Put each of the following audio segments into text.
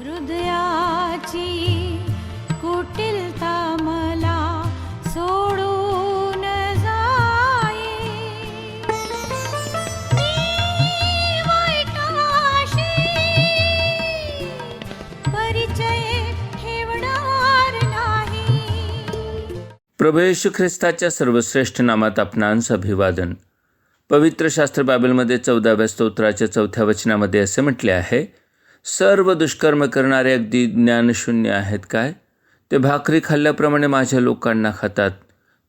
हृदयाची कुटिलता मला सोडून जाई. परिचय ठेवणार नाही. प्रभू येशू ख्रिस्ताच्या सर्वश्रेष्ठ नामात आपणांस अभिवादन पवित्र शास्त्र बायबलमध्ये चौदाव्या स्तोत्राच्या चौथ्या वचनामध्ये असे म्हटले आहे सर्व दुष्कर्म करणारे अगदी ज्ञानशून्य आहेत काय? ते भाकरी खाल्ल्याप्रमाणे माझ्या लोकांना खातात.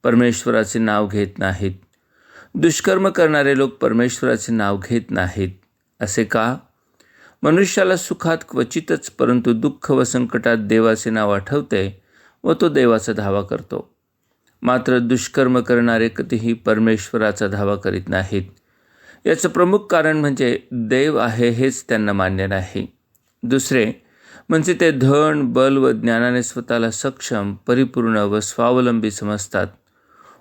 परमेश्वराचे नाव घेत नाहीत. दुष्कर्म करणारे लोक परमेश्वराचे नाव घेत नाहीत. असे का? मनुष्याला सुखात क्वचितच परंतु दुःख व संकटात देवाचे नाव आठवते व तो देवाचा धावा करतो. मात्र दुष्कर्म करणारे कधीही परमेश्वराचा धावा करीत नाहीत. याचं प्रमुख कारण म्हणजे देव आहे हेच त्यांना मान्य नाही. दुसरे म्हणजे ते धन बल व ज्ञानाने स्वतःला सक्षम परिपूर्ण व स्वावलंबी समजतात.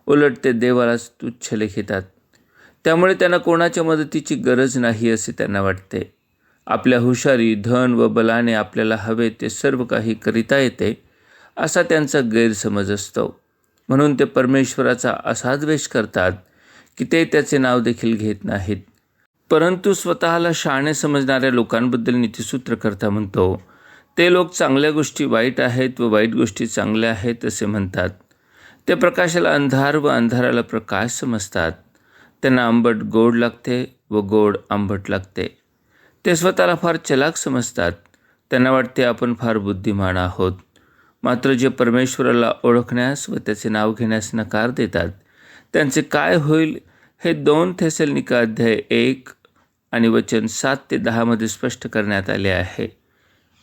उलट ते देवालाच तुच्छ लेखितात. त्यामुळे त्यांना कोणाच्या मदतीची गरज नाही असे त्यांना वाटते. आपल्या हुशारी धन व बलाने आपल्याला हवे ते सर्व काही करिता येते असा त्यांचा गैरसमज असतो. म्हणून ते परमेश्वराचा असा द्वेष करतात की ते त्याचे नाव देखील घेत नाहीत. परंतु स्वतःला शाणे समजणाऱ्या लोकांबद्दल नीतिसूत्रकर्ता म्हणतो ते लोक चांगल्या गोष्टी वाईट आहेत व वाईट गोष्टी चांगल्या आहेत असे म्हणतात. ते प्रकाशाला अंधार व अंधाराला प्रकाश समजतात. त्यांना आंबट गोड लागते व गोड आंबट लागते. ते स्वतःला फार चलाक समजतात. त्यांना वाटते आपण फार बुद्धिमान आहोत. मात्र जे परमेश्वराला ओळखण्यास व त्याचे नाव घेण्यास नकार देतात त्यांचे काय होईल हे दोन थेसलनिका अध्याय एक आणि वचन सात ते दहामध्ये स्पष्ट करण्यात आले आहे.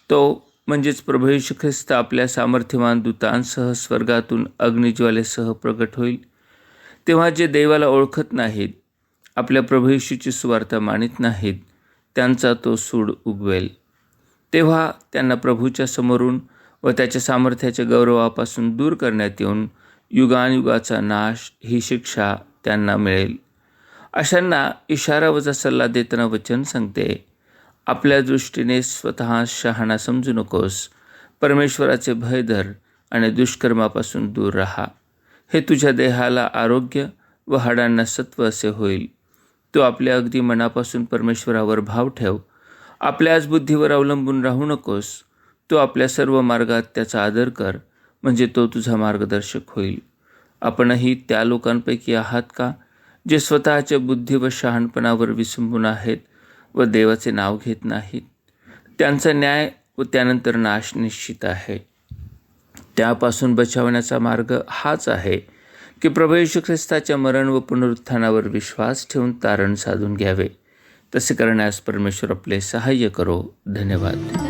तो म्हणजेच प्रभू येशू ख्रिस्त आपल्या सामर्थ्यवान दूतांसह स्वर्गातून अग्निज्वालेसह प्रगट होईल. तेव्हा जे देवाला ओळखत नाहीत आपल्या प्रभू येशूची सुवार्ता मानित नाहीत त्यांचा तो सूड उगवेल. तेव्हा त्यांना प्रभूच्या समोरून व त्याच्या सामर्थ्याच्या गौरवापासून दूर करण्यात येऊन युगानुयुगाचा नाश ही शिक्षा त्यांना मिळेल. अशांना इशारा वजा सल्ला देताना वचन सांगते. आपल्या दृष्टीने स्वतः शहाणा समजू नकोस. परमेश्वराचे भय धर आणि दुष्कर्मापासून दूर राहा. हे तुझ्या देहाला आरोग्य व हाडांना सत्व असे होईल. तू आपल्या अगदी मनापासून परमेश्वरावर भाव ठेव. आपल्याच बुद्धीवर अवलंबून राहू नकोस. तू आपल्या सर्व मार्गात त्याचा आदर कर म्हणजे तो तुझा मार्गदर्शक होईल. आपणही त्या लोकांपैकी आहात का? जे स्वतःच्या बुद्धी व शहाणपणावर विसंबून आहेत व देवाचे नाव घेत नाहीत. त्यांचा न्याय व त्यानंतर नाश निश्चित आहे. त्यापासून बचावण्याचा मार्ग हाच आहे की प्रभू येशू ख्रिस्ताच्या मरण व पुनरुत्थानावर विश्वास ठेवून तारण साधून घ्यावे. तसे करण्यास परमेश्वर आपले सहाय्य करो. धन्यवाद.